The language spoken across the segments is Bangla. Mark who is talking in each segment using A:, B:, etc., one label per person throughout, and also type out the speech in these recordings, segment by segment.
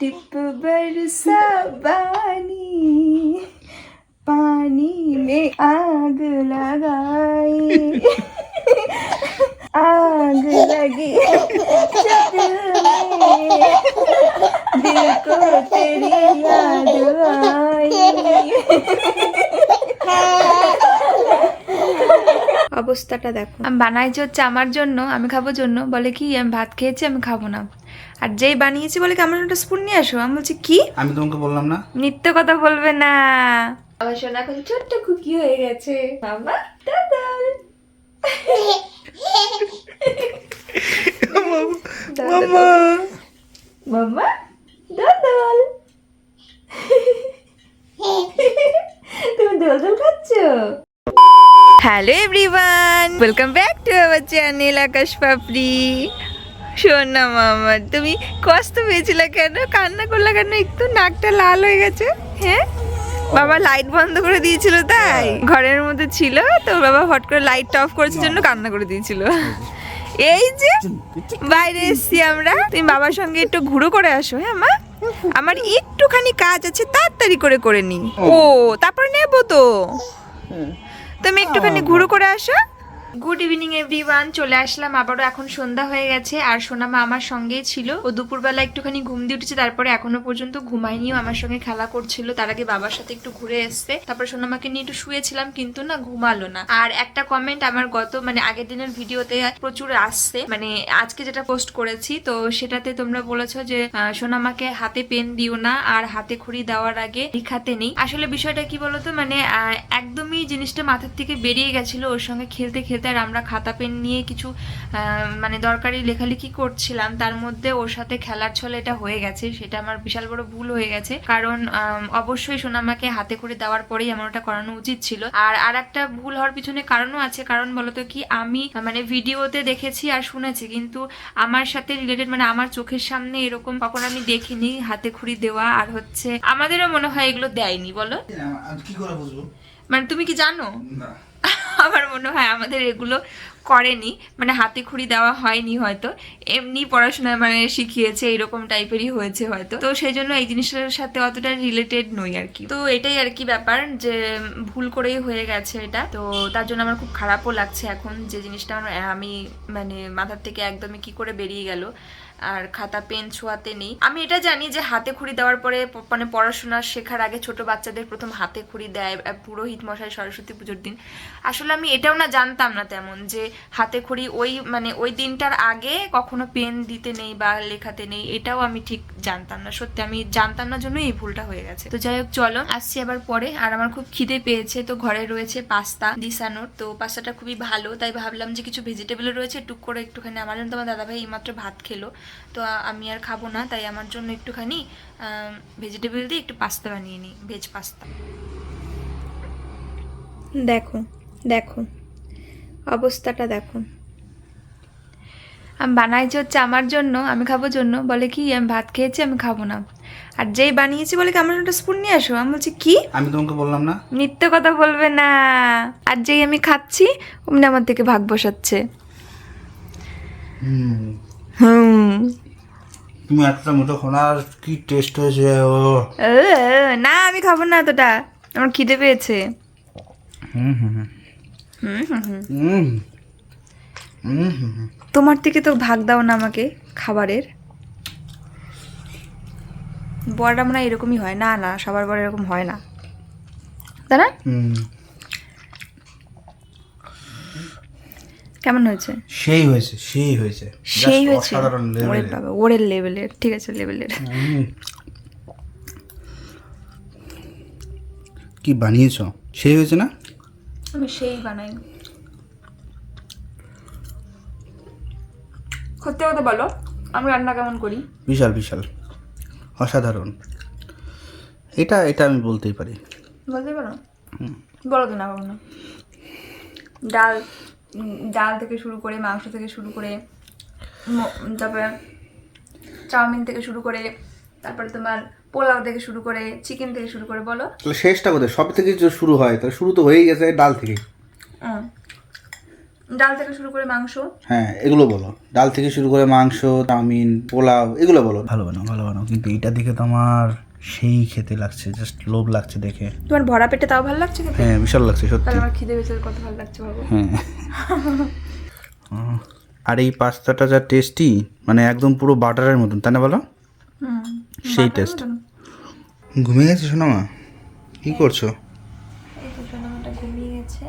A: टिप बरसा पानी पानी में आग लगाई आग लगी जग में दिल को तेरी याद आई অবস্থাটা দেখো আমি বানাইছি হচ্ছে আমার জন্য আমি খাবো জন্য বলে কি আমি ভাত খেয়েছি আমি খাবো না আর যেই বানিয়েছি বলে কি আমার একটা স্পুন নিয়ে আসো? আমি বলছি কি?
B: আমি তোমাকে বললাম না।
A: মিথ্যে কথা বলবে না। আমার সোনা এখন ছোট্ট কুকি হয়ে গেছে। মামা দাদা।
B: মামা
A: মামা। দাদল তুমি দোল দোল খাচ্ছ? Hello everyone welcome back to our channel Akash Papri শোন না মামা তুমি কষ্ট পেয়েছিলে কেন? কান্না করলে কেন? একটু নাকটা লাল হয়ে গেছে হ্যাঁ? বাবা লাইট বন্ধ করে দিয়েছিল তাই। ঘরের মধ্যে ছিল তো বাবা হট করে লাইটটা অফ করেছে জন্য কান্না করে দিয়েছিল। এই যে বাইরে এসছি আমরা। তুমি বাবার সঙ্গে একটু ঘুরো করে আসো হ্যাঁ মা? আমার একটুখানি কাজ আছে তাড়াতাড়ি করে করে নি ও। তারপরে নেব তো। তুমি একটুখানি ঘুরো করে আসো। গুড ইভিনিং এভরিওয়ান চলে আসলাম, আবারও এখন সন্ধ্যা হয়ে গেছে। আর সোনামা আমার সঙ্গেই ছিল। ও দুপুরবেলা একটুখানি ঘুম দিয়ে উঠেছে, তারপরে এখনও পর্যন্ত ঘুমায়নিও আমার সঙ্গে খেলা করছিল, তার আগে বাবার সাথে একটু ঘুরে এসছে। তারপর সোনামাকে নিয়ে একটু শুয়েছিলাম, কিন্তু না ঘুমালো না। আর একটা কমেন্ট আমার গত মানে আগের দিনের ভিডিওতে প্রচুর আসছে। মানে আজকে যেটা পোস্ট করেছি, তো সেটাতে তোমরা বলেছ যে সোনামাকে হাতে পেন দিও না, আর হাতে খড়ি দেওয়ার আগে লিখাতে নেই। আসলে বিষয়টা কি বলতো? মানে একদমই জিনিসটা মাথার থেকে বেরিয়ে গেছিল ওর সঙ্গে খেলতে খেলতে। আর আমরা খাতা পেন নিয়ে কিছু মানে দরকারি লেখালেখি করছিলাম তার মধ্যে ওর সাথে খেলার ছলে এটা হয়ে গেছে সেটা আমার বিশাল বড় ভুল হয়ে গেছে। কারণ অবশ্যই সোনামাকে হাতে করে দেওয়ার পরেই আমার ওটা করানো উচিত ছিল। আর আর একটা ভুল হওয়ার পিছনে কারণও আছে কারণ বলতো কি আমি মানে ভিডিওতে দেখেছি আর শুনেছি কিন্তু আমার সাথে রিলেটেড মানে আমার চোখের সামনে এরকম কখন আমি দেখিনি হাতে খুঁড়ি দেওয়া আর হচ্ছে আমাদেরও মনে হয় এগুলো দেয়নি বলো?
B: কি করে বুঝব?
A: মানে তুমি কি জানো?
B: না।
A: আমার মনে হয় আমাদের এগুলো করেনি। মানে হাতে খুঁড়ি দেওয়া হয়নি হয়তো। এমনি পড়াশোনা মানে শিখিয়েছে, এরকম টাইপেরই হয়েছে হয়তো। তো সেই জন্য এই জিনিসটার সাথে অতটা রিলেটেড নই আর কি। তো এটাই আর কি ব্যাপার যে ভুল করেই হয়ে গেছে এটা। তো তার জন্য আমার খুব খারাপও লাগছে এখন যে জিনিসটা আমি মানে মাথার থেকে একদমই কি করে বেরিয়ে গেল। আর খাতা, পেন ছোঁয়াতে নেই। আমি এটা জানি যে হাতে খুঁড়ি দেওয়ার পরে মানে পড়াশোনা শেখার আগে ছোট বাচ্চাদের প্রথম হাতে খুঁড়ি দেয় পুরোহিত মশাই সরস্বতী পুজোর দিন। আসলে আমি এটাও না জানতাম না তেমন যে হাতে খড়ি ওই মানে ওই দিনটার আগে কখনো পেন দিতে নেই বা লেখাতে নেই, এটাও আমি ঠিক জানতাম না। সত্যি আমি জানতাম না জন্য এই ভুলটা হয়ে গেছে। তো যাই হোক, চলো, আসছি আবার পরে। আর আমার খুব খিদে পেয়েছে, তো ঘরে রয়েছে পাস্তা দিসানোর তো পাস্তাটা খুবই ভালো, তাই ভাবলাম যে কিছু ভেজিটেবল রয়েছে, টুক করে একটুখানি আমার জন্য। তোমার দাদাভাই এইমাত্র ভাত খেলো। তো আমি আর খাব না তাই আমার জন্য একটুখানি ভেজিটেবল দিয়ে একটু পাস্তা বানিয়ে নিই ভেজ পাস্তা দেখো দেখো অবস্থাটা দেখো। আমি বানাইছি হচ্ছে আমার জন্য আমি খাব জন্য বলে কি আমি ভাত খেয়েছি আমি খাব না। আর যেই বানিয়েছি বলে কি আমার একটা স্পুন নিয়ে আসো? আমি বলছি কি?
B: আমি তোমাকে বললাম না।
A: মিথ্যে কথা বলবে না। আর যেই আমি খাচ্ছি অমনি আমার থেকে ভাগ বসাচ্ছে।
B: হুম
A: হুম।
B: তুমি একটা মতো খোনা কি টেস্ট হয়েছে ও
A: না আমি খাব না এতটা। আমার খিদে পেয়েছে। তোমার থেকে তো ভাগ দাও না আমাকে খাবারের। বড়টা মনে হয় এরকমই হয়। না না সবার বড় এরকম হয় না। তাই না কেমন হয়েছে?
B: সেই হয়েছে সেই হয়েছে।
A: সেই হয়েছে? ওরে বাবা ওরের লেভেলের ঠিক আছে লেভেলের
B: কি বানিয়েছ? সেই হয়েছে না?
A: আমি সেই বানাই। সত্যি কথা বলো আমি রান্না কেমন করি?
B: বিশাল বিশাল। অসাধারণ। এটা এটা আমি বলতেই পারি।
A: বলতে পারো? বলো তো না কখনো ডাল। ডাল থেকে শুরু করে মাংস থেকে শুরু করে তারপরে চাউমিন থেকে শুরু করে তারপরে তোমার পোলাও থেকে শুরু করে চিকেন থেকে শুরু করে বলো?
B: তাহলে শেষটা কোথায়? সব থেকে যে শুরু হয় তাহলে শুরু তো হয়েই গেছে ডাল থেকে।
A: ডাল থেকে শুরু করে মাংস।
B: হ্যাঁ এগুলো বলো। ডাল থেকে শুরু করে মাংস চাউমিন পোলাও এগুলো বলো। ভালো বানাও ভালো বানাও। কিন্তু এটা দেখে তো আমার সেই খেতে লাগছে জাস্ট লোভ লাগছে দেখে।
A: তোমার ভরা পেটে তাও ভালো লাগছে কিন্তু
B: হ্যাঁ বিশাল লাগছে সত্যি।
A: আমার খিদে পেয়েছে কত ভালো লাগছে ভাবো।
B: হ্যাঁ। আর এই পাস্তাটা যা টেস্টি মানে একদম পুরো বাটারের মতন তাই না বলো? সেই টেস্ট ঘুমিয়ে গেছে শোনো মা কি করছ?
A: ঘুমিয়ে গেছে।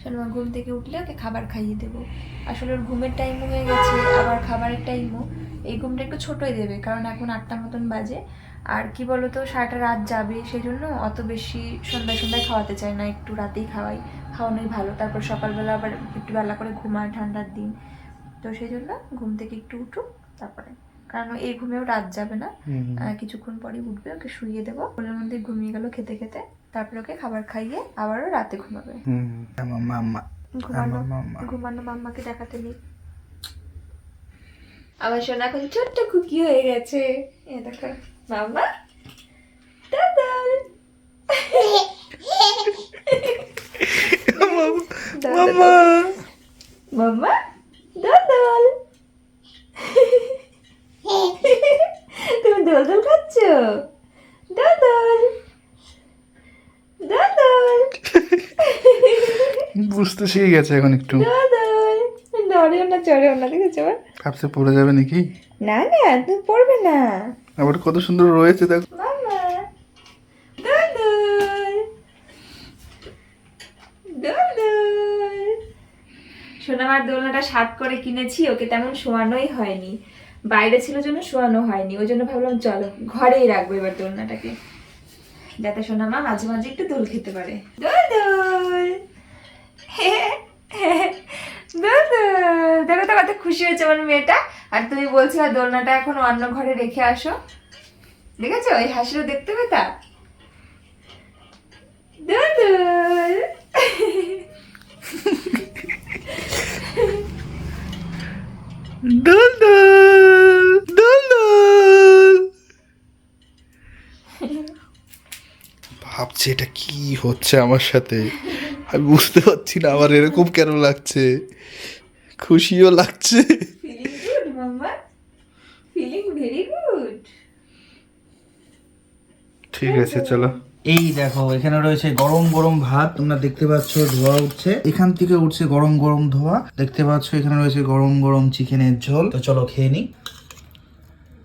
A: সোনামা ঘুম থেকে উঠলে ওকে খাবার খাইয়ে দেবো। আসলে ওর ঘুমের টাইম হয়ে গেছে আবার খাবারের টাইমও এই ঘুমটা একটু ছোটোই দেবে কারণ এখন আটটা মতন বাজে। আর কি বলতো সারাটা রাত যাবে সেই জন্য অত বেশি সন্ধ্যায় সন্ধ্যায় খাওয়াতে চায় না একটু রাতেই খাওয়াই। খাওয়ানোই ভালো তারপর সকালবেলা আবার একটু বেলা করে ঘুমায় ঠান্ডার দিন। তো সেই জন্য ঘুম থেকে একটু উঠুক তারপরে। কারণ এই ঘুমেও রাত যাবে না। কিছুক্ষণ পরে উঠবে ওকে শুইয়ে দেবো। ওর মধ্যে ঘুমিয়ে গেল খেতে খেতে তারপরে ওকে খাবার খাইয়ে আবারও রাতে ঘুমাবে। ঘুমানো মাম্মাকে দেখাতে নেই। আমার সোনা এখন ছোট্ট কুকি হয়ে গেছে। এ দেখো দাদা। দাদল তুমি দোল দোল খাচ্ছ? দাদল দাদল
B: বুঝতে শিখে গেছে এখন একটু।
A: দাদল নড়েও না চড়েও না দেখেছ আবার?
B: কাপসে পড়ে যাবে নাকি?
A: না না তুমি পড়বে না।
B: আবার কত সুন্দর রয়েছে দেখো।
A: সোনামার দোলনাটা সাত করে কিনেছি ওকে তেমন শোয়ানোই হয়নি। বাইরে ছিল জন্য শোয়ানো হয়নি ওই জন্য ভাবলাম চলো ঘরেই রাখব এবার দোলনাটাকে। যাতে সোনামা মাঝে মাঝে একটু দোল খেতে পারে। দোল দোল দোল দেখো তো কত খুশি হয়েছে আমার মেয়েটা। আর তুমি বলছিলে দোলনাটা এখন অন্য ঘরে রেখে আসো। দেখেছ? ওই হাসিটা দেখতে পেতা
B: দোল। ভাবছি এটা কি হচ্ছে আমার সাথে? আমি বুঝতে পারছি না আমার এরকম কেন লাগছে। খুশিও লাগছে।
A: Feeling good mamma? Feeling very good
B: ঠিক আছে চলো। এই দেখো এখানে রয়েছে গরম গরম ভাত তোমরা দেখতে পাচ্ছ ধোয়া উঠছে। এখান থেকে উঠছে গরম গরম ধোয়া দেখতে পাচ্ছ এখানে রয়েছে গরম গরম চিকেনের ঝোল। তো চলো খেয়ে নি।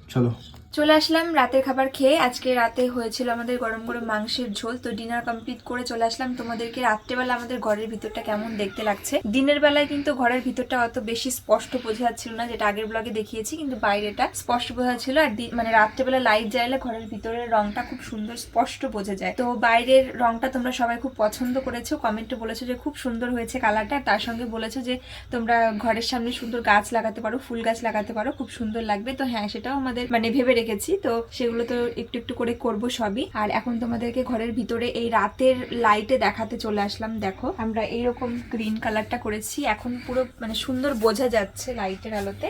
B: চলো।
A: চলে আসলাম রাতের খাবার খেয়ে। আজকে রাতে হয়েছিল আমাদের গরম গরম মাংসের ঝোল, তো ডিনার কমপ্লিট করে চলে আসলাম। তোমাদেরকে রাত্রেবেলা আমাদের ঘরের ভিতরটা কেমন দেখতে লাগছে? দিনের বেলায় কিন্তু ঘরের ভিতরটা অত বেশি স্পষ্ট বোঝা যাচ্ছিল না, যেটা আগের ব্লগে দেখিয়েছি, কিন্তু বাইরেটা স্পষ্ট বোঝা যাচ্ছিল। আর মানে রাত্রেবেলা লাইট জ্বালালে ঘরের ভিতরের রংটা খুব সুন্দর স্পষ্ট বোঝা যায়। তো বাইরের রংটা তোমরা সবাই খুব পছন্দ করেছ। কমেন্টে বলেছ যে খুব সুন্দর হয়েছে কালারটা তার সঙ্গে বলেছ যে তোমরা ঘরের সামনে সুন্দর গাছ লাগাতে পারো, ফুল গাছ লাগাতে পারো, খুব সুন্দর লাগবে। তো হ্যাঁ সেটাও আমাদের মানে ভেবে রেখেছি, তো সেগুলো তো একটু একটু করে করব সবই। আর এখন তোমাদেরকে ঘরের ভিতরে এই রাতের লাইটে দেখাতে চলে আসলাম, দেখো। আমরা এইরকম গ্রিন কালারটা করেছি, এখন পুরো মানে সুন্দর বোঝা যাচ্ছে লাইটের আলোতে।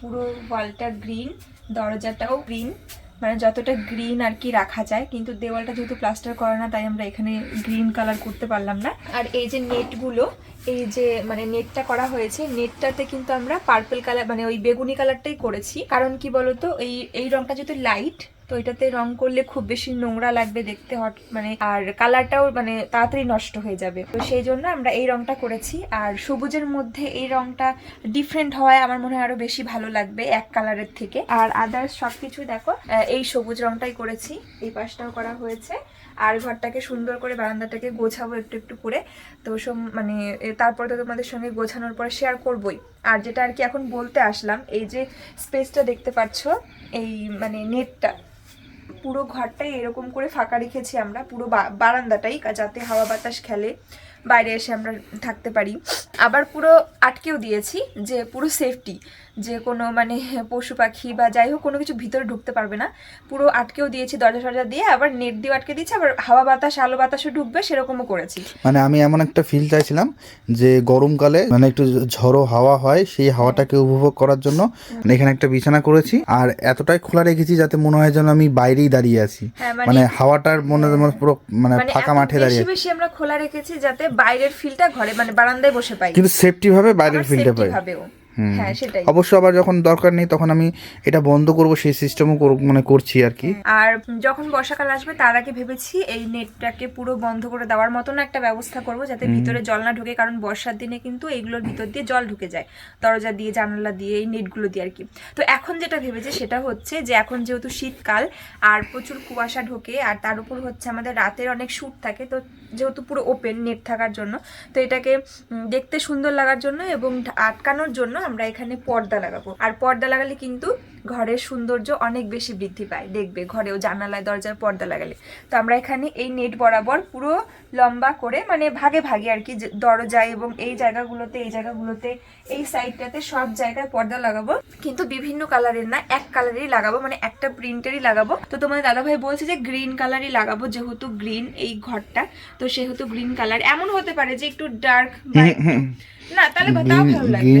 A: পুরো ওয়ালটা গ্রিন দরজাটাও গ্রিন মানে যতটা গ্রিন আর কি রাখা যায়, কিন্তু দেওয়ালটা যেহেতু প্লাস্টার করে না, তাই আমরা এখানে গ্রিন কালার করতে পারলাম না। আর এই যে নেটগুলো এই যে মানে নেটটা করা হয়েছে নেটটাতে কিন্তু আমরা পার্পল কালার মানে ওই বেগুনি কালারটাই করেছি। কারণ কি বলতো, এই এই রংটা যেহেতু লাইট তো এটাতে রং করলে খুব বেশি নোংরা লাগবে দেখতে হট মানে আর কালারটাও মানে তাড়াতাড়ি নষ্ট হয়ে যাবে। তো সেই জন্য আমরা এই রংটা করেছি। আর সবুজের মধ্যে এই রংটা ডিফারেন্ট হওয়ায় আমার মনে হয় আরও বেশি ভালো লাগবে এক কালারের থেকে। আর আদার্স সব সবকিছু দেখো এই সবুজ রংটাই করেছি। এই পাশটাও করা হয়েছে। আর ঘরটাকে সুন্দর করে বারান্দাটাকে গোছাবো একটু একটু করে। তো সব মানে তারপরে তো তোমাদের সঙ্গে গোছানোর পরে শেয়ার করবই। আর যেটা আর কি এখন বলতে আসলাম, এই যে স্পেসটা দেখতে পাচ্ছ, এই মানে নেটটা পুরো ঘরটাই এরকম করে ফাঁকা রেখেছি আমরা পুরো বারান্দাটাই যাতে হাওয়া বাতাস খেলে। বাইরে এসে আমরা থাকতে পারি। আবার পুরো আটকেও দিয়েছি যে পুরো সেফটি যে কোনো মানে পশু পাখি বা যাই হোক কোনো কিছু ভিতরে ঢুকতে পারবে না। পুরো আটকেও দিয়েছি দরজা টরজা দিয়ে আবার নেট দিয়ে আটকে দিয়েছি আবার হাওয়া বাতাস আলো বাতাসও ঢুকবে সেরকমও করেছি।
B: মানে আমি এমন একটা ফিল চাইছিলাম যে গরমকালে মানে একটু ঝড়ো হাওয়া হয় সেই হাওয়াটাকে উপভোগ করার জন্য মানে এখানে একটা বিছানা করেছি। আর এতটাই খোলা রেখেছি যাতে মনে হয় যেন আমি বাইরেই দাঁড়িয়ে আছি।
A: হ্যাঁ
B: মানে
A: মানে
B: হাওয়াটার মনে হয় পুরো মানে
A: মানে
B: ফাঁকা মাঠে দাঁড়িয়ে
A: বেশি আমরা খোলা রেখেছি যাতে বাইরের ফিলটা ঘরে মানে বারান্দায় বসে পাই
B: কিন্তু সেফটি ভাবে বাইরের ফিলটা পাই
A: সেফটি
B: ভাবেও।
A: হ্যাঁ সেটাই।
B: অবশ্য আবার যখন দরকার নেই তখন আমি এটা বন্ধ করব সেই সিস্টেমও মানে করছি আর কি।
A: আর যখন বর্ষাকাল আসবে তার আগে ভেবেছি এই নেটটাকে পুরো বন্ধ করে দেওয়ার মতন একটা ব্যবস্থা করব যাতে ভিতরে জল না ঢোকে কারণ বর্ষার দিনে কিন্তু এইগুলোর ভিতর দিয়ে জল ঢুকে যায়। দরজা দিয়ে জানালা দিয়ে এই নেটগুলো দিয়ে আর কি। তো এখন যেটা ভেবেছি সেটা হচ্ছে যে এখন যেহেতু শীতকাল আর প্রচুর কুয়াশা ঢোকে আর তার উপর হচ্ছে আমাদের রাতের অনেক শ্যুট থাকে তো যেহেতু পুরো ওপেন নেট থাকার জন্য তো এটাকে দেখতে সুন্দর লাগার জন্য এবং আটকানোর জন্য আমরা এখানে পর্দা লাগাবো। আর পর্দা লাগালে কিন্তু ঘরের সৌন্দর্য অনেক বেশি বৃদ্ধি পায়। দেখবে ঘরেও জানালায় দরজার পর্দা লাগালে। তো আমরা এখানে এই নেট বরাবর পুরো লম্বা করে মানে ভাগে ভাগে আর কি যে দরজায় এবং এই জায়গাগুলোতে এই জায়গাগুলোতে এই সাইডটাতে সব জায়গায় পর্দা লাগাবো। কিন্তু বিভিন্ন কালারের না এক কালারেরই লাগাবো মানে একটা প্রিন্টেরই লাগাবো। তো তোমাদের দাদাভাই বলছে যে গ্রিন কালারই লাগাবো যেহেতু গ্রিন এই ঘরটা তো সেহেতু গ্রিন কালার। এমন হতে পারে যে একটু ডার্ক না তাহলে তাও ভালো লাগবে।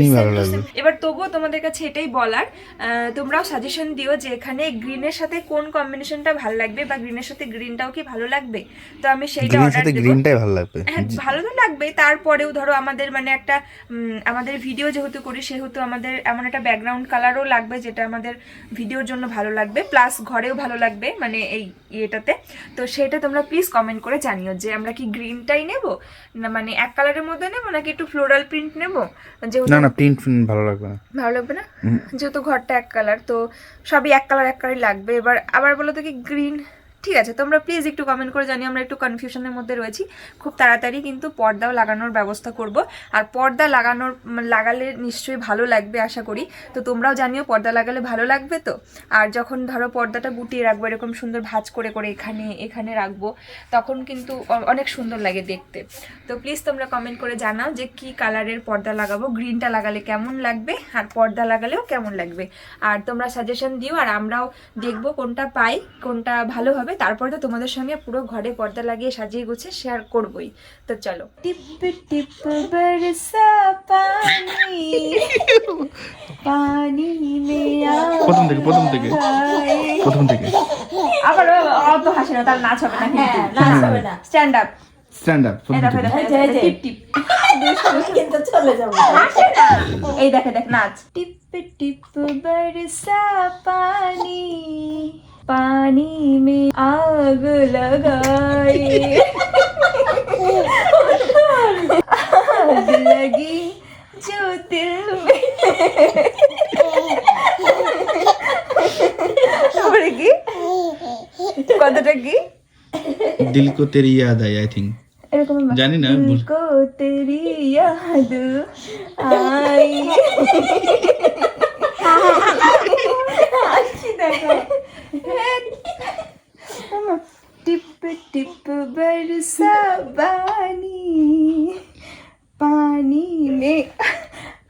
A: এবার তবুও তোমাদের কাছে এটাই বলার আহ, তোমরাও সাজেশন দিও যে এখানে গ্রিনের সাথে কোন কম্বিনেশনটা ভালো লাগবে বা গ্রিনের সাথে গ্রিনটাও কি ভালো লাগবে? তো আমি সেইটা অর্ডার
B: গ্রিনটাই ভালো লাগবে।
A: হ্যাঁ ভালো তো লাগবে। তারপরেও ধরো আমাদের মানে একটা আমাদের ভিডিও যেহেতু করি সেহেতু আমাদের এমন একটা ব্যাকগ্রাউন্ড কালারও লাগবে যেটা আমাদের ভিডিওর জন্য ভালো লাগবে। প্লাস ঘরেও ভালো লাগবে। মানে এই ইয়েটাতে। তো সেটা তোমরা প্লিজ কমেন্ট করে জানিও যে আমরা কি গ্রিনটাই নেব? না মানে এক কালারের মধ্যে নেব নাকি একটু ফ্লোরাল প্রিন্ট নেব? যেহেতু
B: না না প্রিন্ট ভালো লাগবে না।
A: ভালো লাগবে না? যেহেতু ঘরটা এক কালার তো সবই এক কালার এক কালারই লাগবে। এবার আবার বলো তো কি গ্রিন ঠিক আছে, তোমরা প্লিজ একটু কমেন্ট করে জানিও, আমরা একটু কনফিউশনের মধ্যে রয়েছি। খুব তাড়াতাড়ি কিন্তু পর্দাও লাগানোর ব্যবস্থা করব। আর পর্দা লাগানোর, লাগালে নিশ্চয়ই ভালো লাগবে, আশা করি। তো তোমরাও জানিও, পর্দা লাগালে ভালো লাগবে তো? আর যখন ধরো পর্দাটা গুটিয়ে রাখব, এরকম সুন্দর ভাজ করে করে এখানে এখানে রাখব, তখন কিন্তু অনেক সুন্দর লাগে দেখতে। তো প্লিজ তোমরা কমেন্ট করে জানাও যে কি কালারের পর্দা লাগাবো গ্রিনটা লাগালে কেমন লাগবে, আর পর্দা লাগালেও কেমন লাগবে। আর তোমরা সাজেশন দিও, আর আমরাও দেখব কোনটা পাই, কোনটা ভালো হবে। তারপরে তো তোমাদের সঙ্গে পুরো ঘরে পর্দা লাগিয়ে সাজিয়ে গুছিয়ে শেয়ার করবোই। তো চলো। টিপ টিপ বরসা পানি। পানি মে
B: প্রথম থেকে, প্রথম থেকে। প্রথম থেকে।
A: আবার অত হাসি না তার নাচ হবে না
C: হ্যাঁ, নাচ হবে না। Stand up stand up.
A: টিপ টিপ
C: কিন্তু চলে যাব।
A: এই দেখে দেখ নাচ। টিপ টিপ বরসা পানি। पानी में आग लगाए आग लगी जो दिल में তারপরে কি কতটা কি
B: দিল কো তেরি ইয়াদ আই আই থিঙ্ক
A: এরকম
B: জানি না,
A: দিল
B: বল-
A: কো তেরি ইয়াদ আই হাসি দেখো बरसा पानी पानी में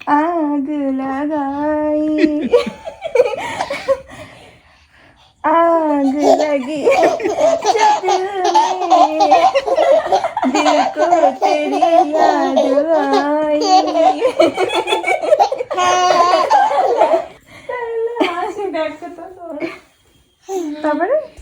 A: आग लगाई आग लगी जो दिल में दिल को तेरी याद आई